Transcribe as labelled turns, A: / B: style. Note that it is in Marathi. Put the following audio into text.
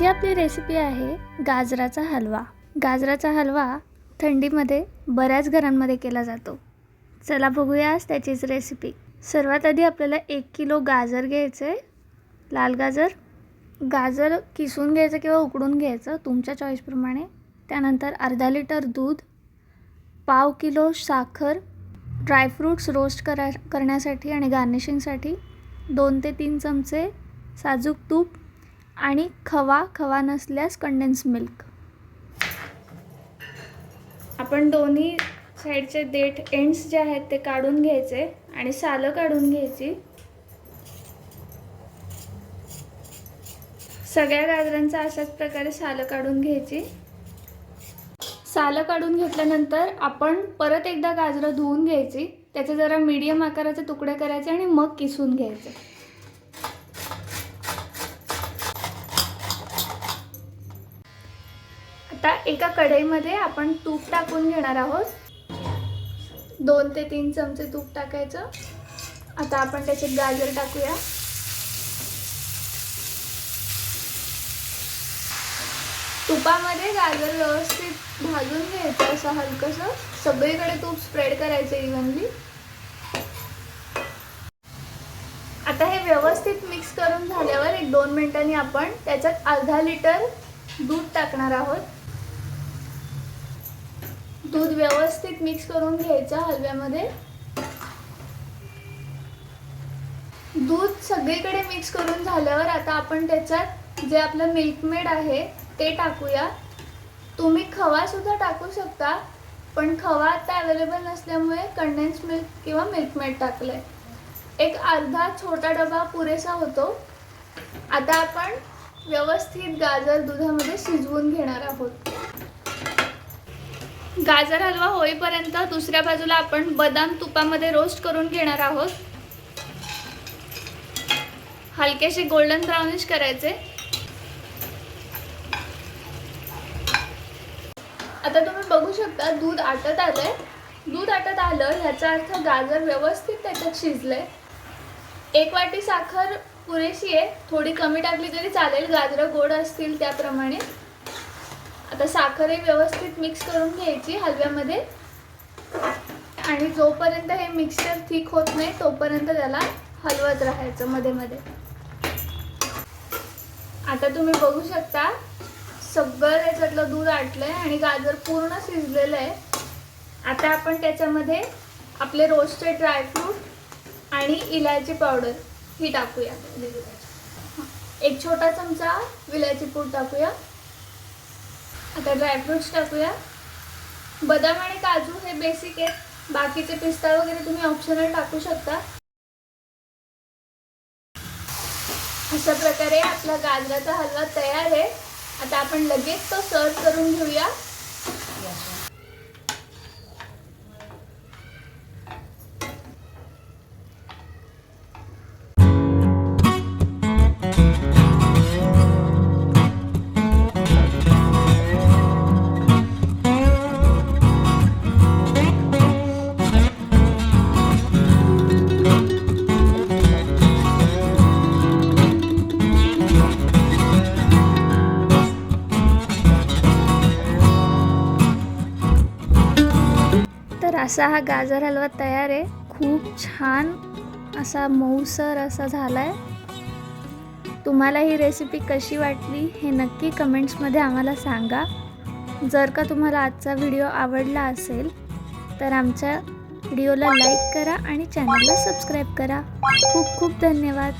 A: रेसिपी आहे गाजराचा हलवा. गाजराचा हलवा थंडीमध्ये बऱ्याच घरांमध्ये केला जातो. चला बघूया आज त्याचीच रेसिपी सर्वात आधी आपल्याला एक किलो गाजर घ्यायचं आहे लाल गाजर. गाजर किसून घ्यायचं किंवा उकडून घ्यायचं तुमच्या चॉईसप्रमाणे त्यानंतर अर्धा लिटर दूध. पाव किलो साखर. ड्रायफ्रूट्स रोस्ट करा करण्यासाठी आणि गार्निशिंगसाठी दोन ते तीन चमचे साजूक तूप. आणि खवा खवा नसल्यास कंडेन्स मिल्क आपण दोन्ही साईडचे देठ एंड्स जे आहेत ते काढून घ्यायचे आणि सालं काढून घ्यायची. सगळ्या गाजरांचा अशाच प्रकारे सालं काढून घ्यायची. सालं काढून घेतल्यानंतर आपण परत एकदा गाजरं धुवून घ्यायची. त्याचे जरा मीडियम आकाराचे तुकडे करायचे आणि मग किसून घ्यायचे. आता एका कढईमध्ये आपण तूप टाकून घेणार आहोत. दोन ते तीन चमचे तूप टाकायचं. आता आपण त्याचे गाजर टाकूया. तुपामध्ये गाजर व्यवस्थित भाजून घ्यायचं असं हलकंसं. सगळीकडे तूप स्प्रेड करायचं इव्हनली आता हे व्यवस्थित मिक्स करून झाल्यावर एक दोन मिनिटांनी आपण त्याच्यात अर्धा लिटर दूध टाकणार आहोत. दूध व्यवस्थित मिक्स करून घ्यायचं हलव्यामध्ये. दूध सगळीकडे मिक्स करून झाल्यावर आता आपण त्याच्यात जे आपलं मिल्कमेड आहे ते टाकूया. तुम्ही खवा सुद्धा टाकू शकता पण खवा आता अवेलेबल नसल्यामुळे कंडेन्स मिल्क किंवा मिल्कमेड टाकलंय. एक अर्धा छोटा डबा पुरेसा होतो. आता आपण व्यवस्थित गाजर दुधामध्ये शिजवून घेणार आहोत. गाजर हलवा होईपर्यंत दुसऱ्या बाजूला आपण बदाम तुपामध्ये रोस्ट करून घेणार आहोत. हलकेसे गोल्डन ब्राउनिश करायचे. आता तुम्ही बघू शकता दूध आटत आलंय. दूध आटत आलं ह्याचा अर्थ गाजर व्यवस्थित त्याच्यात शिजलंय. एक वाटी साखर पुरेशी आहे. थोडी कमी टाकली तरी चालेल. गाजरं गोड असतील त्याप्रमाणे. आता साखर हे व्यवस्थित मिक्स करून घ्यायची हलव्यामध्ये. आणि जोपर्यंत हे मिक्सचर थिक होत नाही तोपर्यंत त्याला हलवत राहायचं मध्ये मध्ये. आता तुम्ही बघू शकता सगळं याच्यातलं दूध आटलंय आणि गाजर पूर्ण शिजलेलं आहे. आता आपण त्याच्यामध्ये आपले रोस्टेड ड्रायफ्रूट आणि इलायची पावडर ही टाकूया. एक छोटा चमचा विलायची पूड टाकूया. आता ड्रायफ्रुट्स टाकूया. बदाम आणि काजू हे बेसिक आहेत. बाकीचे पिस्ता वगैरे तुम्ही ऑप्शनल टाकू शकता. अशा प्रकारे आपला गाजराचा हलवा तयार आहे. आता आपण लगेच तो सर्व करून घेऊया. तर असा हा गाजर हलवा तयार आहे. खूप छान असा मऊसर असा झाला आहे तुम्हाला ही रेसिपी कशी वाटली हे नक्की कमेंट्समध्ये आम्हाला सांगा. जर का तुम्हाला आजचा व्हिडिओ आवडला असेल तर आमच्या व्हिडिओला लाईक करा आणि चॅनलला सबस्क्राईब करा. खूप खूप धन्यवाद.